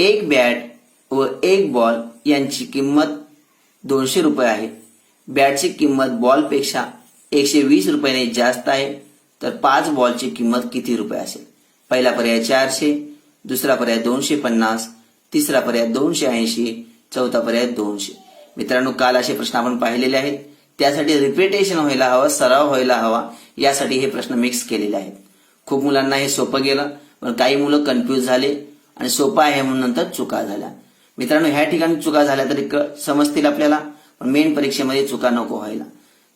एक बॅट व एक बॉल यांची किंमत दोनशे रुपये आहे. बॅटची किंमत बॉलपेक्षा एकशे वीस रुपयाने जास्त आहे. तर पाच बॉलची किंमत किती रुपये असेल? पहिला पर्याय चारशे दुसरा पर्याय दोनशे पन्नास तिसरा पर्याय दोनशे ऐंशी चौथा पर्याय दोनशे. मित्रांनो काल असे प्रश्न आपण पाहिलेले आहेत. त्यासाठी रिपिटेशन व्हायला हवं सराव व्हायला हवा यासाठी हे प्रश्न मिक्स केलेले आहेत. खूप मुलांना हे सोपं गेलं पण काही मुलं कन्फ्यूज झाले. आणि सोपं आहे म्हणून नंतर चुका झाल्या. मित्रांनो ह्या ठिकाणी चुका झाल्या तरी क- समजतील आपल्याला पण मेन परीक्षेमध्ये चुका नको व्हायला.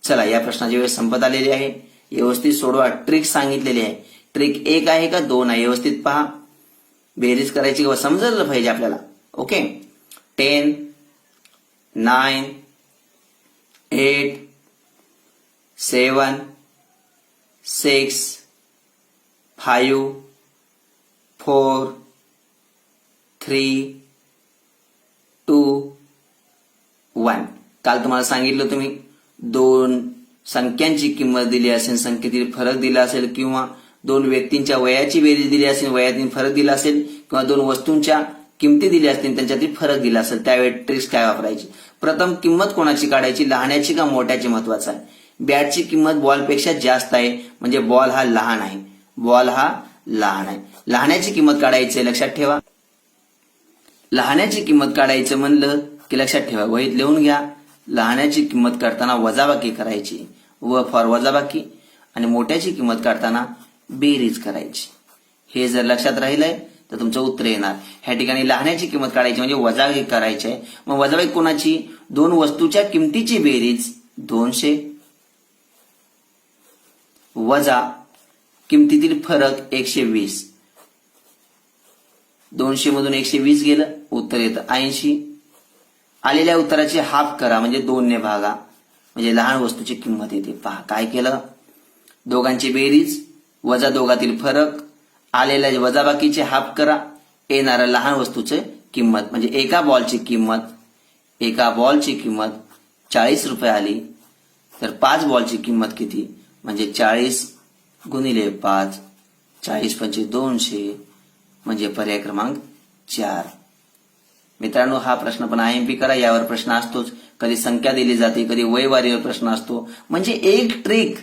चला या प्रश्नाची वेळ संपत आलेली आहे. व्यवस्थित सोडवा. ट्रिक सांगितलेली आहे. ट्रिक एक आहे का? दोन आहे. व्यवस्थित पहा. बेरीज करायची किंवा समजलं पाहिजे आपल्याला. Okay ten nine eight seven six five four three two one काल तुम्हाला सांगितलं तुम्ही. दोन संख्यांची किंमत दिली असेल संख्येतील फरक दिला असेल किंवा दोन व्यक्तींच्या वयाची बेरीज दिली असेल वयातील फरक दिला असेल किंवा दोन वस्तूंच्या किमती दिल्या असतील त्यांच्यातील फरक दिला असेल त्यावेळी ट्रिक्स काय वापरायची? प्रथम किंमत कोणाची काढायची? लहाण्याची का मोठ्याची महत्वाचं आहे? बॅटची किंमत बॉलपेक्षा जास्त आहे म्हणजे बॉल हा लहान आहे. बॉल हा लहान आहे. लहान्याची किंमत काढायची आहे, लक्षात ठेवा. लहाण्याची किंमत काढायचं म्हणलं की लक्षात ठेवा वहीत लिहून घ्या. लहाण्याची किंमत काढताना वजाबाकी करायची. व फॉर वजाबाकी. आणि मोठ्याची किंमत काढताना बेरीज करायची. हे जर लक्षात राहिलंय तर तुमचं उत्तर येणार. ह्या ठिकाणी लहाण्याची किंमत काढायची म्हणजे वजाबाकी करायची आहे. मग वजाबाकी कोणाची? दोन वस्तूच्या किमतीची बेरीज. दोनशे. वजा किमतीतील फरक एकशे वीस. दोनशे मधून एकशे वीस गेलं उत्तर येतं ऐंशी. आलेल्या उत्तराची हाफ करा म्हणजे दोन ने भागा. म्हणजे लहान वस्तूची किंमत येते. पहा काय केलं? दोघांची बेरीज वजा दोघातील फरक. आलेल्या वजाबाकीचे हाफ करा. येणाऱ्या लहान वस्तूचे किंमत म्हणजे एका बॉलची किंमत. एका बॉलची किंमत चाळीस रुपये आली. तर पाच बॉलची किंमत किती? म्हणजे चाळीस गुणिले पाच चाळीस पंचे दोनशे. म्हणजे पर्याय क्रमांक चार. मित्रांनो हा प्रश्न पण आय एम पी करा यावर प्रश्न असतोच. कधी संख्या दिली जाते कधी वयवारीवर प्रश्न असतो. म्हणजे एक ट्रिक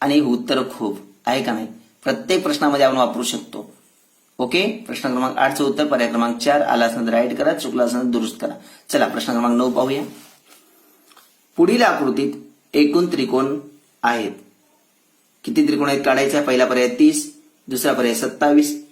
आणि उत्तर खूप. आहे का नाही? प्रत्येक प्रश्नामध्ये आपण वापरू शकतो. ओके? प्रश्न क्रमांक आठचं उत्तर पर्याय क्रमांक चार. आला असेल तर राईट करा चुकला असेल दुरुस्त करा. चला प्रश्न क्रमांक नऊ पाहूया. पुढील आकृतीत एकूण त्रिकोण आहेत. किती त्रिकोण आहेत काढायचा? पहिला पर्याय तीस दुसरा पर्याय सत्तावीस